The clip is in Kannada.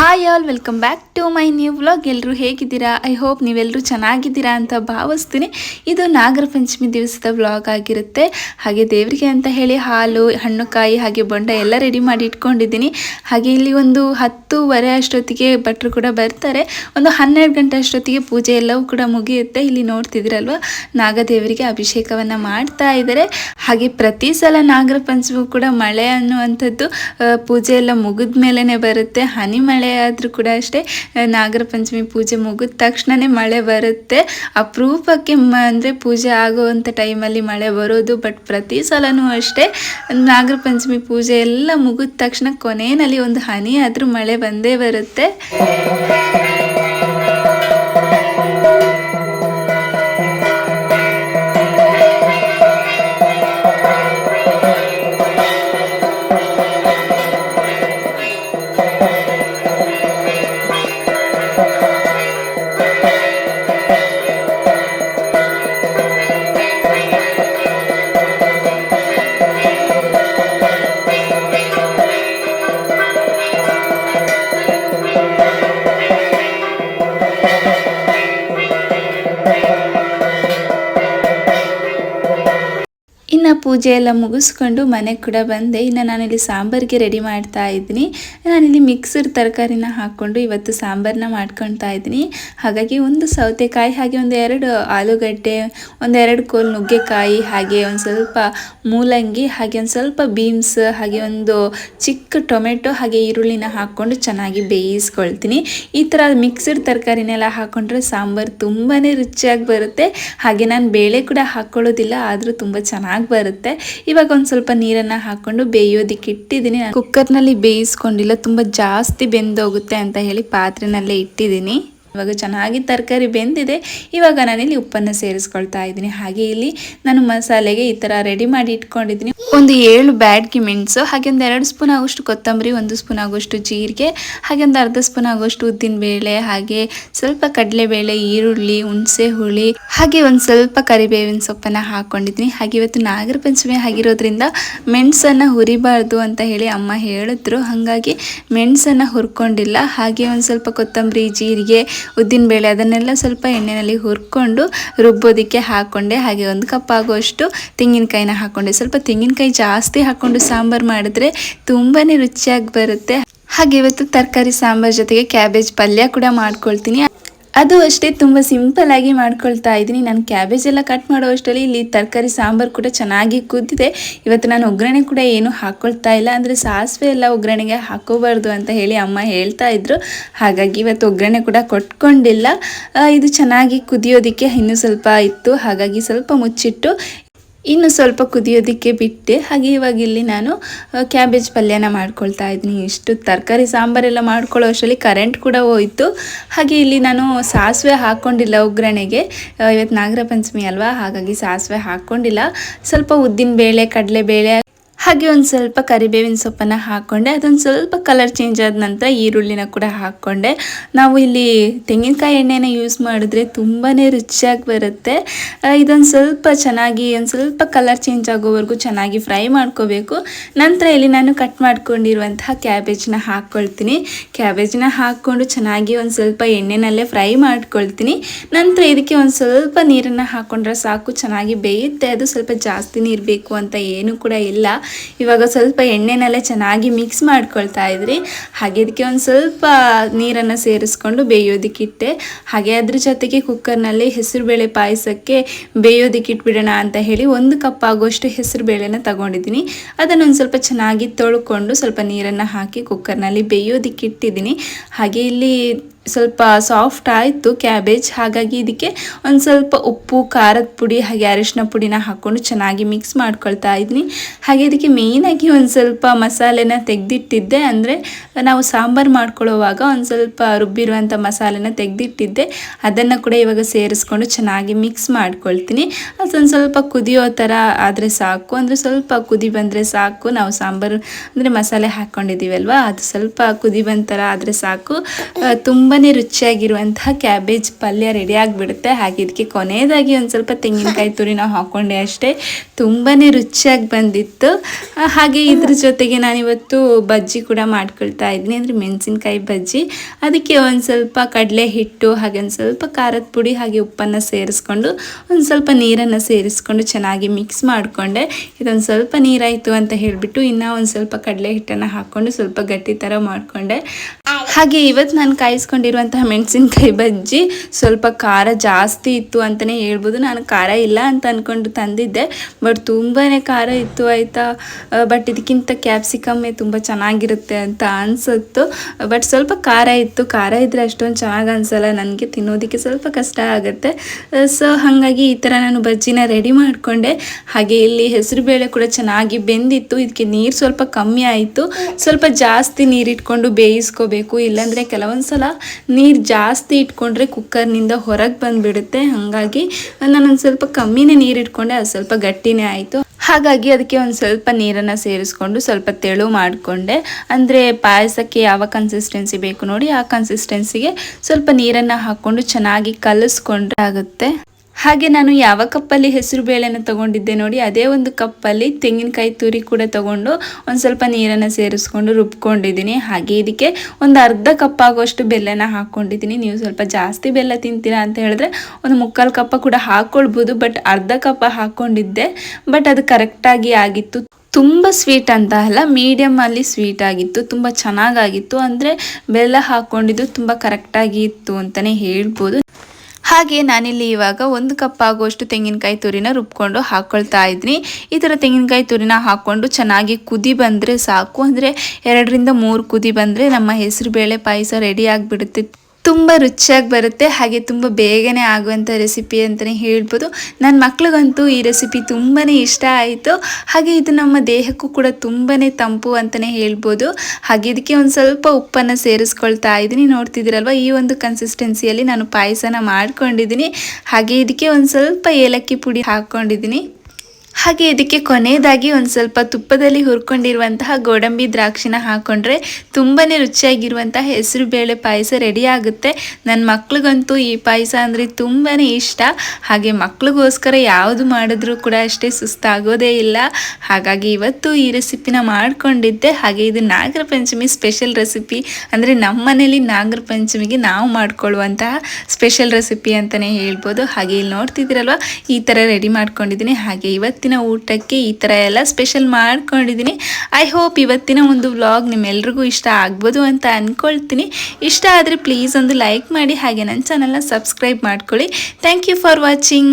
Hi all welcome back to my new vlog ಎಲ್ಲರೂ ಹೇಗಿದ್ದೀರಾ? ಐ ಹೋಪ್ ನೀವೆಲ್ಲರೂ ಚೆನ್ನಾಗಿದ್ದೀರಾ ಅಂತ ಭಾವಿಸ್ತೀನಿ. ಇದು ನಾಗರ ಪಂಚಮಿ ದಿವಸದ ವ್ಲಾಗ್ ಆಗಿರುತ್ತೆ. ಹಾಗೆ ದೇವರಿಗೆ ಅಂತ ಹೇಳಿ ಹಾಲು ಹಣ್ಣು ಕಾಯಿ ಹಾಗೆ ಬೊಂಡ ಎಲ್ಲ ರೆಡಿ ಮಾಡಿ ಇಟ್ಕೊಂಡಿದ್ದೀನಿ. ಹಾಗೆ ಇಲ್ಲಿ ಒಂದು ಹತ್ತೂವರೆ ಅಷ್ಟೊತ್ತಿಗೆ ಭಟ್ರು ಕೂಡ ಬರ್ತಾರೆ. ಒಂದು ಹನ್ನೆರಡು ಗಂಟೆ ಅಷ್ಟೊತ್ತಿಗೆ ಪೂಜೆ ಎಲ್ಲವೂ ಕೂಡ ಮುಗಿಯುತ್ತೆ. ಇಲ್ಲಿ ನೋಡ್ತಿದ್ದೀರಲ್ವ? ನಾಗದೇವರಿಗೆ ಅಭಿಷೇಕವನ್ನು ಮಾಡ್ತಾ ಇದ್ದಾರೆ. ಹಾಗೆ ಪ್ರತಿ ಸಲ ನಾಗರ ಪಂಚಮಿ ಕೂಡ ಮಳೆ ಅನ್ನುವಂಥದ್ದು ಪೂಜೆ ಎಲ್ಲ ಮುಗಿದ ಮೇಲೇ ಬರುತ್ತೆ. ಹನಿ ಮಳೆ ಆದರೂ ಕೂಡ ಅಷ್ಟೇ ನಾಗರ ಪಂಚಮಿ ಪೂಜೆ ಮುಗಿದ ತಕ್ಷಣನೇ ಮಳೆ ಬರುತ್ತೆ. ಅಪರೂಪಕ್ಕೆ ಅಂದರೆ ಪೂಜೆ ಆಗುವಂಥ ಟೈಮಲ್ಲಿ ಮಳೆ ಬರೋದು, ಬಟ್ ಪ್ರತಿ ಸಲನೂ ಅಷ್ಟೇ. ನಾಗರ ಪಂಚಮಿ ಪೂಜೆ ಎಲ್ಲ ಮುಗಿದ ತಕ್ಷಣ ಕೊನೆಯಲ್ಲಿ ಒಂದು ಹನಿ ಆದರೂ ಮಳೆ ಬಂದೇ ಬರುತ್ತೆ. ಪೂಜೆ ಎಲ್ಲ ಮುಗಿಸ್ಕೊಂಡು ಮನೆಗೆ ಕೂಡ ಬಂದೆ. ಇನ್ನು ನಾನಿಲ್ಲಿ ಸಾಂಬಾರಿಗೆ ರೆಡಿ ಮಾಡ್ತಾ ಇದ್ದೀನಿ. ನಾನಿಲ್ಲಿ ಮಿಕ್ಸರ್ ತರಕಾರಿನ ಹಾಕ್ಕೊಂಡು ಇವತ್ತು ಸಾಂಬಾರನ್ನ ಮಾಡ್ಕೊಳ್ತಾ ಇದ್ದೀನಿ. ಹಾಗಾಗಿ ಒಂದು ಸೌತೆಕಾಯಿ, ಹಾಗೆ ಒಂದು ಎರಡು ಆಲೂಗಡ್ಡೆ, ಒಂದೆರಡು ಕೋಲ್ ನುಗ್ಗೆಕಾಯಿ, ಹಾಗೆ ಒಂದು ಸ್ವಲ್ಪ ಮೂಲಂಗಿ, ಹಾಗೆ ಒಂದು ಸ್ವಲ್ಪ ಬೀನ್ಸ್ ಹಾಗೆ ಒಂದು ಚಿಕ್ಕ ಟೊಮೆಟೊ, ಹಾಗೆ ಈರುಳ್ಳಿನ ಹಾಕ್ಕೊಂಡು ಚೆನ್ನಾಗಿ ಬೇಯಿಸ್ಕೊಳ್ತೀನಿ. ಈ ಥರ ಮಿಕ್ಸಡ್ ತರಕಾರಿನೆಲ್ಲ ಹಾಕ್ಕೊಂಡ್ರೆ ಸಾಂಬಾರು ತುಂಬಾ ರುಚಿಯಾಗಿ ಬರುತ್ತೆ. ಹಾಗೆ ನಾನು ಬೇಳೆ ಕೂಡ ಹಾಕ್ಕೊಳ್ಳೋದಿಲ್ಲ ಆದರೂ ತುಂಬ ಚೆನ್ನಾಗಿ ಬರುತ್ತೆ. ಇವಾಗ ಒಂದು ಸ್ವಲ್ಪ ನೀರನ್ನು ಹಾಕ್ಕೊಂಡು ಬೇಯೋದಿಕ್ಕೆ ಇಟ್ಟಿದ್ದೀನಿ. ಕುಕ್ಕರ್ನಲ್ಲಿ ಬೇಯಿಸ್ಕೊಂಡಿಲ್ಲ, ತುಂಬ ಜಾಸ್ತಿ ಬೆಂದೋಗುತ್ತೆ ಅಂತ ಹೇಳಿ ಪಾತ್ರೆನಲ್ಲೇ ಇಟ್ಟಿದ್ದೀನಿ. ಇವಾಗ ಚೆನ್ನಾಗಿ ತರಕಾರಿ ಬೆಂದಿದೆ, ಇವಾಗ ನಾನಿಲ್ಲಿ ಉಪ್ಪನ್ನು ಸೇರಿಸ್ಕೊಳ್ತಾ ಇದ್ದೀನಿ. ಹಾಗೆ ಇಲ್ಲಿ ನಾನು ಮಸಾಲೆಗೆ ಈ ಥರ ರೆಡಿ ಮಾಡಿ ಇಟ್ಕೊಂಡಿದ್ದೀನಿ. ಒಂದು ಏಳು ಬ್ಯಾಡ್ಗಿ ಮೆಣಸು ಹಾಗೆ ಒಂದು ಎರಡು ಸ್ಪೂನ್ ಆಗೋಷ್ಟು ಕೊತ್ತಂಬರಿ, ಒಂದು ಸ್ಪೂನ್ ಆಗೋಷ್ಟು ಜೀರಿಗೆ, ಹಾಗೆ ಒಂದು ಅರ್ಧ ಸ್ಪೂನ್ ಆಗೋಷ್ಟು ಉದ್ದಿನ ಬೇಳೆ, ಹಾಗೆ ಸ್ವಲ್ಪ ಕಡಲೆಬೇಳೆ, ಈರುಳ್ಳಿ, ಹುಣಸೆ ಹುಳಿ, ಹಾಗೆ ಒಂದು ಸ್ವಲ್ಪ ಕರಿಬೇವಿನ ಸೊಪ್ಪನ್ನು ಹಾಕ್ಕೊಂಡಿದ್ದೀನಿ ಹಾಗೆ ಇವತ್ತು ನಾಗರ ಪಂಚಮಿ ಆಗಿರೋದ್ರಿಂದ ಮೆಣಸನ್ನು ಹುರಿಬಾರ್ದು ಅಂತ ಹೇಳಿ ಅಮ್ಮ ಹೇಳಿದ್ರು. ಹಾಗಾಗಿ ಮೆಣಸನ್ನು ಹುರ್ಕೊಂಡಿಲ್ಲ. ಹಾಗೆ ಒಂದು ಸ್ವಲ್ಪ ಕೊತ್ತಂಬರಿ, ಜೀರಿಗೆ ಉದ್ದಿನ ಬೇಳೆ ಅದನ್ನೆಲ್ಲ ಸ್ವಲ್ಪ ಎಣ್ಣೆಯಲ್ಲಿ ಹುರ್ಕೊಂಡು ರುಬ್ಬೋದಕ್ಕೆ ಹಾಕ್ಕೊಂಡೆ ಹಾಗೆ ಒಂದು ಕಪ್ ಆಗುವಷ್ಟು ತೆಂಗಿನಕಾಯಿನ ಹಾಕ್ಕೊಂಡೆ ಸ್ವಲ್ಪ ತೆಂಗಿನಕಾಯಿ ಜಾಸ್ತಿ ಹಾಕ್ಕೊಂಡು ಸಾಂಬಾರು ಮಾಡಿದ್ರೆ ತುಂಬಾ ರುಚಿಯಾಗಿ ಬರುತ್ತೆ. ಹಾಗೆ ಇವತ್ತು ತರಕಾರಿ ಸಾಂಬಾರ್ ಜೊತೆಗೆ ಕ್ಯಾಬೇಜ್ ಪಲ್ಯ ಕೂಡ ಮಾಡ್ಕೊಳ್ತೀನಿ. ಅದು ಅಷ್ಟೇ ತುಂಬ ಆಗಿ ಮಾಡ್ಕೊಳ್ತಾ ಇದ್ದೀನಿ. ನಾನು ಕ್ಯಾಬೇಜ್ ಎಲ್ಲ ಕಟ್ ಮಾಡೋ ಅಷ್ಟರಲ್ಲಿ ಇಲ್ಲಿ ತರಕಾರಿ, ಸಾಂಬಾರು ಕೂಡ ಚೆನ್ನಾಗಿ ಕುದ್ದಿದೆ. ಇವತ್ತು ನಾನು ಒಗ್ಗರಣೆ ಕೂಡ ಏನು ಹಾಕ್ಕೊಳ್ತಾ ಇಲ್ಲ. ಅಂದರೆ ಸಾಸಿವೆ ಎಲ್ಲ ಒಗ್ಗರಣೆಗೆ ಹಾಕೋಬಾರ್ದು ಅಂತ ಹೇಳಿ ಅಮ್ಮ ಹೇಳ್ತಾ ಇದ್ರು. ಹಾಗಾಗಿ ಇವತ್ತು ಒಗ್ಗರಣೆ ಕೂಡ ಕೊಟ್ಕೊಂಡಿಲ್ಲ. ಇದು ಚೆನ್ನಾಗಿ ಕುದಿಯೋದಕ್ಕೆ ಇನ್ನೂ ಸ್ವಲ್ಪ ಇತ್ತು. ಹಾಗಾಗಿ ಸ್ವಲ್ಪ ಮುಚ್ಚಿಟ್ಟು ಇನ್ನು ಸ್ವಲ್ಪ ಕುದಿಯೋದಕ್ಕೆ ಬಿಟ್ಟೆ, ಹಾಗೆ ಇವಾಗ ಇಲ್ಲಿ ನಾನು ಕ್ಯಾಬೇಜ್ ಪಲ್ಯನ ಮಾಡ್ಕೊಳ್ತಾ ಇದ್ದೀನಿ. ಇಷ್ಟು ತರಕಾರಿ ಸಾಂಬಾರೆಲ್ಲ ಮಾಡ್ಕೊಳ್ಳೋ ಅಷ್ಟರಲ್ಲಿ ಕರೆಂಟ್ ಕೂಡ ಹೋಯಿತು. ಹಾಗೆ ಇಲ್ಲಿ ನಾನು ಸಾಸಿವೆ ಹಾಕ್ಕೊಂಡಿಲ್ಲ ಒಗ್ಗರಣೆಗೆ. ಇವತ್ತು ನಾಗರ ಪಂಚಮಿ ಅಲ್ವಾ? ಹಾಗಾಗಿ ಸಾಸಿವೆ ಹಾಕ್ಕೊಂಡಿಲ್ಲ. ಸ್ವಲ್ಪ ಉದ್ದಿನ ಬೇಳೆ, ಕಡಲೆಬೇಳೆ ಹಾಗೆ ಒಂದು ಸ್ವಲ್ಪ ಕರಿಬೇವಿನ ಸೊಪ್ಪನ್ನು ಹಾಕ್ಕೊಂಡೆ ಅದೊಂದು ಸ್ವಲ್ಪ ಕಲರ್ ಚೇಂಜ್ ಆದ ನಂತರ ಈರುಳ್ಳಿನ ಕೂಡ ಹಾಕ್ಕೊಂಡೆ ನಾವು ಇಲ್ಲಿ ತೆಂಗಿನಕಾಯಿ ಎಣ್ಣೆನ ಯೂಸ್ ಮಾಡಿದ್ರೆ ತುಂಬಾ ರುಚಿಯಾಗಿ ಬರುತ್ತೆ. ಇದೊಂದು ಸ್ವಲ್ಪ ಚೆನ್ನಾಗಿ, ಒಂದು ಸ್ವಲ್ಪ ಕಲರ್ ಚೇಂಜ್ ಆಗೋವರೆಗೂ ಚೆನ್ನಾಗಿ ಫ್ರೈ ಮಾಡ್ಕೋಬೇಕು. ನಂತರ ಇಲ್ಲಿ ನಾನು ಕಟ್ ಮಾಡ್ಕೊಂಡಿರುವಂತಹ ಕ್ಯಾಬೇಜ್ನ ಹಾಕ್ಕೊಳ್ತೀನಿ ಕ್ಯಾಬೇಜ್ನ ಹಾಕ್ಕೊಂಡು ಚೆನ್ನಾಗಿ ಒಂದು ಸ್ವಲ್ಪ ಎಣ್ಣೆನಲ್ಲೇ ಫ್ರೈ ಮಾಡ್ಕೊಳ್ತೀನಿ. ನಂತರ ಇದಕ್ಕೆ ಒಂದು ಸ್ವಲ್ಪ ನೀರನ್ನು ಹಾಕ್ಕೊಂಡ್ರೆ ಸಾಕು, ಚೆನ್ನಾಗಿ ಬೇಯುತ್ತೆ. ಅದು ಸ್ವಲ್ಪ ಜಾಸ್ತಿ ನೀರು ಬೇಕು ಅಂತ ಏನು ಕೂಡ ಇಲ್ಲ. ಇವಾಗ ಸ್ವಲ್ಪ ಎಣ್ಣೆನಲ್ಲೇ ಚೆನ್ನಾಗಿ ಮಿಕ್ಸ್ ಮಾಡ್ಕೊಳ್ತಾ ಇದ್ರಿ. ಹಾಗೆ ಇದಕ್ಕೆ ಒಂದು ಸ್ವಲ್ಪ ನೀರನ್ನು ಸೇರಿಸ್ಕೊಂಡು ಬೇಯೋದಿಕ್ಕಿಟ್ಟೆ ಹಾಗೆ ಅದ್ರ ಜೊತೆಗೆ ಕುಕ್ಕರ್ನಲ್ಲಿ ಹೆಸರುಬೇಳೆ ಪಾಯಸಕ್ಕೆ ಬೇಯೋದಕ್ಕೆ ಇಟ್ಬಿಡೋಣ ಅಂತ ಹೇಳಿ ಒಂದು ಕಪ್ ಆಗುವಷ್ಟು ಹೆಸರುಬೇಳೆನ ತಗೊಂಡಿದ್ದೀನಿ. ಅದನ್ನು ಒಂದು ಸ್ವಲ್ಪ ಚೆನ್ನಾಗಿ ತೊಳ್ಕೊಂಡು ಸ್ವಲ್ಪ ನೀರನ್ನು ಹಾಕಿ ಕುಕ್ಕರ್ನಲ್ಲಿ ಬೇಯೋದಕ್ಕೆ ಇಟ್ಟಿದ್ದೀನಿ. ಹಾಗೆ ಇಲ್ಲಿ ಸ್ವಲ್ಪ ಸಾಫ್ಟ್ ಆಯಿತು ಕ್ಯಾಬೇಜ್ ಹಾಗಾಗಿ ಇದಕ್ಕೆ ಒಂದು ಸ್ವಲ್ಪ ಉಪ್ಪು, ಖಾರದ ಪುಡಿ, ಹಾಗೆ ಅರಿಶಿನ ಪುಡಿನ ಹಾಕ್ಕೊಂಡು ಚೆನ್ನಾಗಿ ಮಿಕ್ಸ್ ಮಾಡ್ಕೊಳ್ತಾ ಇದ್ದೀನಿ ಹಾಗೆ ಇದಕ್ಕೆ ಮೇಯ್ನಾಗಿ ಒಂದು ಸ್ವಲ್ಪ ಮಸಾಲೆನ ತೆಗೆದಿಟ್ಟಿದ್ದೆ. ಅಂದರೆ ನಾವು ಸಾಂಬಾರು ಮಾಡ್ಕೊಳ್ಳೋವಾಗ ಒಂದು ಸ್ವಲ್ಪ ರುಬ್ಬಿರುವಂಥ ಮಸಾಲೆನ ತೆಗೆದಿಟ್ಟಿದ್ದೆ. ಅದನ್ನು ಕೂಡ ಇವಾಗ ಸೇರಿಸ್ಕೊಂಡು ಚೆನ್ನಾಗಿ ಮಿಕ್ಸ್ ಮಾಡ್ಕೊಳ್ತೀನಿ. ಅದೊಂದು ಸ್ವಲ್ಪ ಕುದಿಯೋ ಥರ ಆದರೆ ಸಾಕು. ಅಂದರೆ ಸ್ವಲ್ಪ ಕುದಿ ಬಂದರೆ ಸಾಕು. ನಾವು ಸಾಂಬಾರು ಅಂದರೆ ಮಸಾಲೆ ಹಾಕ್ಕೊಂಡಿದ್ದೀವಲ್ವ ಅದು ಸ್ವಲ್ಪ ಕುದಿ ಬಂದ ಥರ ಆದರೆ ಸಾಕು. ತುಂಬಾ ರುಚಿಯಾಗಿರುವಂತಹ ಕ್ಯಾಬೇಜ್ ಪಲ್ಯ ರೆಡಿ ಆಗಿಬಿಡುತ್ತೆ. ಹಾಗೆ ಇದಕ್ಕೆ ಕೊನೆಯದಾಗಿ ಒಂದು ಸ್ವಲ್ಪ ತೆಂಗಿನಕಾಯಿ ತುರಿ ನಾವು ಹಾಕೊಂಡೆ ಅಷ್ಟೇ. ತುಂಬಾ ರುಚಿಯಾಗಿ ಬಂದಿತ್ತು. ಹಾಗೆ ಇದ್ರ ಜೊತೆಗೆ ನಾನಿವತ್ತು ಬಜ್ಜಿ ಕೂಡ ಮಾಡ್ಕೊಳ್ತಾ ಇದ್ದೀನಿ ಅಂದರೆ ಮೆಣಸಿನ್ಕಾಯಿ ಬಜ್ಜಿ. ಅದಕ್ಕೆ ಒಂದು ಸ್ವಲ್ಪ ಕಡಲೆ ಹಿಟ್ಟು, ಹಾಗೆ ಒಂದು ಸ್ವಲ್ಪ ಖಾರದ ಪುಡಿ, ಹಾಗೆ ಉಪ್ಪನ್ನು ಸೇರಿಸ್ಕೊಂಡು, ಒಂದು ಸ್ವಲ್ಪ ನೀರನ್ನು ಸೇರಿಸ್ಕೊಂಡು ಚೆನ್ನಾಗಿ ಮಿಕ್ಸ್ ಮಾಡಿಕೊಂಡೆ. ಇದೊಂದು ಸ್ವಲ್ಪ ನೀರಾಯಿತು ಅಂತ ಹೇಳಿಬಿಟ್ಟು ಇನ್ನೂ ಒಂದು ಸ್ವಲ್ಪ ಕಡಲೆ ಹಿಟ್ಟನ್ನು ಹಾಕ್ಕೊಂಡು ಸ್ವಲ್ಪ ಗಟ್ಟಿ ಥರ ಮಾಡಿಕೊಂಡೆ. ಹಾಗೆ ಇವತ್ತು ನಾನು ಕಾಯಿಸ್ಕೊಂಡಿರುವಂತಹ ಮೆಣಸಿನ್ಕಾಯಿ ಬಜ್ಜಿ ಸ್ವಲ್ಪ ಖಾರ ಜಾಸ್ತಿ ಇತ್ತು ಅಂತಲೇ ಹೇಳ್ಬೋದು. ನಾನು ಖಾರ ಇಲ್ಲ ಅಂತ ಅಂದ್ಕೊಂಡು ತಂದಿದ್ದೆ. ಬಟ್ ತುಂಬಾ ಖಾರ ಇತ್ತು ಆಯಿತಾ? ಬಟ್ ಇದಕ್ಕಿಂತ ಕ್ಯಾಪ್ಸಿಕಮ್ಮೇ ತುಂಬ ಚೆನ್ನಾಗಿರುತ್ತೆ ಅಂತ ಅನಿಸುತ್ತು. ಬಟ್ ಸ್ವಲ್ಪ ಖಾರ ಇತ್ತು. ಖಾರ ಇದ್ದರೆ ಅಷ್ಟೊಂದು ಚೆನ್ನಾಗಿ ಅನಿಸಲ್ಲ. ನನಗೆ ತಿನ್ನೋದಕ್ಕೆ ಸ್ವಲ್ಪ ಕಷ್ಟ ಆಗುತ್ತೆ. ಸೊ ಹಾಗಾಗಿ ಈ ಥರ ನಾನು ಬಜ್ಜಿನ ರೆಡಿ ಮಾಡಿಕೊಂಡೆ. ಹಾಗೆ ಇಲ್ಲಿ ಹೆಸರುಬೇಳೆ ಕೂಡ ಚೆನ್ನಾಗಿ ಬೆಂದಿತ್ತು. ಇದಕ್ಕೆ ನೀರು ಸ್ವಲ್ಪ ಕಮ್ಮಿ ಆಯಿತು. ಸ್ವಲ್ಪ ಜಾಸ್ತಿ ನೀರಿಟ್ಕೊಂಡು ಬೇಯಿಸ್ಕೋಬೇಕು. ಇಲ್ಲಾಂದರೆ ಕೆಲವೊಂದು ಸಲ ನೀರು ಜಾಸ್ತಿ ಇಟ್ಕೊಂಡ್ರೆ ಕುಕ್ಕರ್ನಿಂದ ಹೊರಗೆ ಬಂದುಬಿಡುತ್ತೆ. ಹಾಗಾಗಿ ನಾನೊಂದು ಸ್ವಲ್ಪ ಕಮ್ಮಿನೇ ನೀರು ಇಟ್ಕೊಂಡೆ, ಅದು ಸ್ವಲ್ಪ ಗಟ್ಟಿನೇ ಆಯಿತು. ಹಾಗಾಗಿ ಅದಕ್ಕೆ ಒಂದು ಸ್ವಲ್ಪ ನೀರನ್ನು ಸೇರಿಸ್ಕೊಂಡು ಸ್ವಲ್ಪ ತೆಳು ಮಾಡಿಕೊಂಡೆ. ಅಂದರೆ ಪಾಯಸಕ್ಕೆ ಯಾವ ಕನ್ಸಿಸ್ಟೆನ್ಸಿ ಬೇಕು ನೋಡಿ, ಆ ಕನ್ಸಿಸ್ಟೆನ್ಸಿಗೆ ಸ್ವಲ್ಪ ನೀರನ್ನು ಹಾಕ್ಕೊಂಡು ಚೆನ್ನಾಗಿ ಕಲಸ್ಕೊಂಡ್ರೆ ಆಗುತ್ತೆ. ಹಾಗೆ ನಾನು ಯಾವ ಕಪ್ಪಲ್ಲಿ ಹೆಸರು ಬೇಳೆನ ತಗೊಂಡಿದ್ದೆ ನೋಡಿ, ಅದೇ ಒಂದು ಕಪ್ಪಲ್ಲಿ ತೆಂಗಿನಕಾಯಿ ತುರಿ ಕೂಡ ತಗೊಂಡು ಒಂದು ಸ್ವಲ್ಪ ನೀರನ್ನು ಸೇರಿಸ್ಕೊಂಡು ರುಬ್ಕೊಂಡಿದ್ದೀನಿ. ಹಾಗೆ ಇದಕ್ಕೆ ಒಂದು ಅರ್ಧ ಕಪ್ ಆಗುವಷ್ಟು ಬೆಲ್ಲನ ಹಾಕ್ಕೊಂಡಿದ್ದೀನಿ ನೀವು ಸ್ವಲ್ಪ ಜಾಸ್ತಿ ಬೆಲ್ಲ ತಿಂತೀರಾ ಅಂತ ಹೇಳಿದ್ರೆ ಒಂದು ಮುಕ್ಕಾಲು ಕಪ್ಪ ಕೂಡ ಹಾಕ್ಕೊಳ್ಬೋದು ಬಟ್ ಅರ್ಧ ಕಪ್ಪ ಹಾಕ್ಕೊಂಡಿದ್ದೆ ಬಟ್ ಅದು ಕರೆಕ್ಟಾಗಿ ಆಗಿತ್ತು. ತುಂಬ ಸ್ವೀಟ್ ಅಂತ ಅಲ್ಲ ಮೀಡಿಯಮ್ ಅಲ್ಲಿ ಸ್ವೀಟ್ ಆಗಿತ್ತು, ತುಂಬ ಚೆನ್ನಾಗಾಗಿತ್ತು. ಅಂದರೆ ಬೆಲ್ಲ ಹಾಕ್ಕೊಂಡಿದ್ದು ತುಂಬ ಕರೆಕ್ಟಾಗಿ ಇತ್ತು ಅಂತಲೇ ಹೇಳ್ಬೋದು. ಹಾಗೆ ನಾನಿಲ್ಲಿ ಇವಾಗ ಒಂದು ಕಪ್ ಆಗುವಷ್ಟು ತೆಂಗಿನಕಾಯಿ ತುರಿನ ರುಬ್ಕೊಂಡು ಹಾಕೊಳ್ತಾ ಇದ್ದೀನಿ. ಈ ಥರ ತೆಂಗಿನಕಾಯಿ ತುರಿನ ಹಾಕ್ಕೊಂಡು ಚೆನ್ನಾಗಿ ಕುದಿ ಬಂದರೆ ಸಾಕು. ಅಂದರೆ ಎರಡರಿಂದ ಮೂರು ಕುದಿ ಬಂದರೆ ನಮ್ಮ ಹೆಸರು ಬೇಳೆ ಪಾಯಸ ರೆಡಿ ಆಗಿಬಿಡುತ್ತೆ. ತುಂಬ ರುಚಿಯಾಗಿ ಬರುತ್ತೆ, ಹಾಗೆ ತುಂಬ ಬೇಗನೆ ಆಗುವಂಥ ರೆಸಿಪಿ ಅಂತಲೇ ಹೇಳ್ಬೋದು. ನನ್ನ ಮಕ್ಳಿಗಂತೂ ಈ ರೆಸಿಪಿ ತುಂಬಾ ಇಷ್ಟ ಆಯಿತು. ಹಾಗೆ ಇದು ನಮ್ಮ ದೇಹಕ್ಕೂ ಕೂಡ ತುಂಬಾ ತಂಪು ಅಂತಲೇ ಹೇಳ್ಬೋದು. ಹಾಗೆ ಇದಕ್ಕೆ ಒಂದು ಸ್ವಲ್ಪ ಉಪ್ಪನ್ನು ಸೇರಿಸ್ಕೊಳ್ತಾ ಇದ್ದೀನಿ. ನೋಡ್ತಿದ್ದೀರಲ್ವ, ಈ ಒಂದು ಕನ್ಸಿಸ್ಟೆನ್ಸಿಯಲ್ಲಿ ನಾನು ಪಾಯಸನ ಮಾಡ್ಕೊಂಡಿದ್ದೀನಿ. ಹಾಗೆ ಇದಕ್ಕೆ ಒಂದು ಸ್ವಲ್ಪ ಏಲಕ್ಕಿ ಪುಡಿ ಹಾಕ್ಕೊಂಡಿದ್ದೀನಿ ಹಾಗೆ ಇದಕ್ಕೆ ಕೊನೆಯದಾಗಿ ಒಂದು ಸ್ವಲ್ಪ ತುಪ್ಪದಲ್ಲಿ ಹುರ್ಕೊಂಡಿರುವಂತಹ ಗೋಡಂಬಿ ದ್ರಾಕ್ಷಿನ ಹಾಕೊಂಡ್ರೆ ತುಂಬಾ ರುಚಿಯಾಗಿರುವಂತಹ ಹೆಸರು ಬೇಳೆ ಪಾಯಸ ರೆಡಿ ಆಗುತ್ತೆ. ನನ್ನ ಮಕ್ಳಿಗಂತೂ ಈ ಪಾಯಸ ಅಂದರೆ ತುಂಬಾ ಇಷ್ಟ. ಹಾಗೆ ಮಕ್ಳಿಗೋಸ್ಕರ ಯಾವುದು ಮಾಡಿದ್ರೂ ಕೂಡ ಅಷ್ಟೇ ಸುಸ್ತಾಗೋದೇ ಇಲ್ಲ. ಹಾಗಾಗಿ ಇವತ್ತು ಈ ರೆಸಿಪಿನ ಮಾಡಿಕೊಂಡಿದ್ದೆ. ಹಾಗೆ ಇದು ನಾಗರ ಪಂಚಮಿ ಸ್ಪೆಷಲ್ ರೆಸಿಪಿ ಅಂದರೆ ನಮ್ಮ ಮನೇಲಿ ನಾಗರ ಪಂಚಮಿಗೆ ನಾವು ಮಾಡಿಕೊಳ್ಳುವಂತಹ ಸ್ಪೆಷಲ್ ರೆಸಿಪಿ ಅಂತಲೇ ಹೇಳ್ಬೋದು. ಹಾಗೆ ಇಲ್ಲಿ ನೋಡ್ತಿದ್ದೀರಲ್ವ? ಈ ಥರ ರೆಡಿ ಮಾಡ್ಕೊಂಡಿದ್ದೀನಿ. ಹಾಗೆ ಇವತ್ತಿನ ಊಟಕ್ಕೆ ಈ ಥರ ಎಲ್ಲ ಸ್ಪೆಷಲ್ ಮಾಡ್ಕೊಂಡಿದ್ದೀನಿ. ಐ ಹೋಪ್ ಇವತ್ತಿನ ಒಂದು ವ್ಲಾಗ್ ನಿಮ್ಮೆಲ್ರಿಗೂ ಇಷ್ಟ ಆಗ್ಬೋದು ಅಂತ ಅಂದ್ಕೊಳ್ತೀನಿ ಇಷ್ಟ ಆದರೆ ಪ್ಲೀಸ್ ಒಂದು ಲೈಕ್ ಮಾಡಿ ಹಾಗೆ ನನ್ನ ಚಾನಲ್ನ ಸಬ್ಸ್ಕ್ರೈಬ್ ಮಾಡ್ಕೊಳ್ಳಿ. Thank you for watching